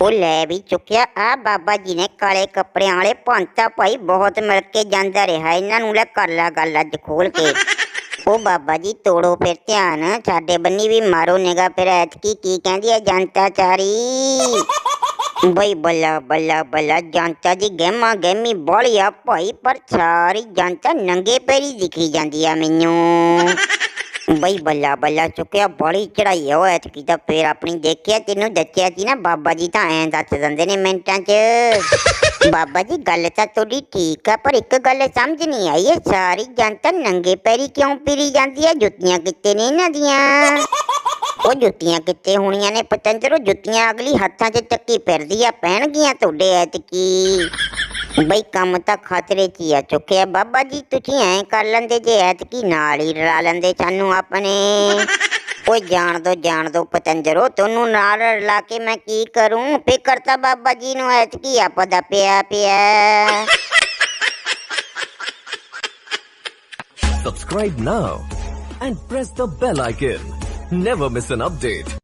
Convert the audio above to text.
ਉਹ ਲੈ ਵੀ ਚੁੱਕਿਆ ਆ ਬਾਬਾ ਜੀ ਨੇ ਕਾਲੇ ਕੱਪੜਿਆਂ ਵਾਲੇ ਪੰਤਾ ਭਾਈ ਬਹੁਤ ਮਿਲ ਕੇ ਜਾਂਦਾ ਰਿਹਾ ਇਹਨਾਂ ਨੂੰ ਲੈ ਕਰ ਲਾ ਗੱਲ ਅੱਜ ਖੋਲ ਕੇ ਉਹ ਬਾਬਾ ਜੀ ਤੋੜੋ ਫਿਰ ਧਿਆਨ ਸਾਡੇ ਬੰਨੀ ਵੀ ਮਾਰੋ ਨਿਗਾ ਫਿਰ ਐਤਕੀ ਕੀ ਕਹਿੰਦੀ ਹੈ ਜਨਤਾ ਚਾਰੀ ਬਈ ਬੱਲਾ ਬੱਲਾ ਬੱਲਾ ਜਨਤਾ ਦੀ ਗਹਿਮਾ ਗਹਿਮੀ ਬੋਲੀਆ ਭਾਈ ਪਰ ਸਾਰੀ ਜਨਤਾ ਨੰਗੇ ਪੈਰੀ ਦਿਖੀ ਜਾਂਦੀ ਆ ਮੈਨੂੰ ਬਈ ਬੱਲਾ ਬੱਲਾ ਚੁੱਕਿਆ ਬੜੀ ਚੜਾਈ ਹੋ ਐਤਕੀ ਤਾਂ ਫੇਰ ਆਪਣੀ ਦੇਖਿਆ ਤੈਨੂੰ ਦੱਸਿਆ ਸੀ ਨਾ ਬਾਬਾ ਜੀ ਤਾਂ ਐਂ ਦੱਸ ਦਿੰਦੇ ਨੇ ਮਿੰਟਾਂ 'ਚ। ਬਾਬਾ ਜੀ ਗੱਲ ਤਾਂ ਤੁਹਾਡੀ ਠੀਕ ਆ ਪਰ ਇੱਕ ਗੱਲ ਸਮਝ ਨਹੀਂ ਆਈ ਇਹ ਸਾਰੀ ਜਨਤਾ ਨੰਗੇ ਪੈਰੀ ਕਿਉਂ ਫਿਰੀ ਜਾਂਦੀ ਆ? ਜੁੱਤੀਆਂ ਕਿੱਥੇ ਨੇ ਇਹਨਾਂ ਦੀਆਂ? ਉਹ ਜੁੱਤੀਆਂ ਕਿੱਥੇ ਹੋਣੀਆਂ ਨੇ? ਪਤੰਜਰੋ ਜੁੱਤੀਆਂ ਅਗਲੀ ਹੱਥਾਂ 'ਚ ਚੱਕੀ ਫਿਰਦੀ ਆ ਪੈਣਗੀਆਂ ਤੁਹਾਡੇ ਐਤਕੀ। ਬਈ ਕੰਮ ਤਾਂ ਖਤਰੇ 'ਚ ਹੀ ਆ, ਚੁੱਕਿਆ ਬਾਬਾ ਜੀ ਤੁਸੀਂ ਐਂ ਕਰ ਲੈਂਦੇ ਜੇ ਐਤਕੀ ਨਾਲ ਹੀ ਰਲਾ ਲੈਂਦੇ ਸਾਨੂੰ ਆਪਣੇ ਓਏ ਜਾਣ ਦੋ ਜਾਣ ਦੋ ਪਤੰਜਰੋ, ਤੁਹਾਨੂੰ ਨਾਲ ਰਲਾ ਕੇ ਮੈਂ ਕੀ ਕਰੂੰ ਫਿਕਰ ਤਾਂ ਬਾਬਾ ਜੀ ਨੂੰ ਐਤਕੀ ਆਪਾਂ ਦਾ ਪਿਆ ਪਿਆ Subscribe now and press the bell icon. Never miss an update.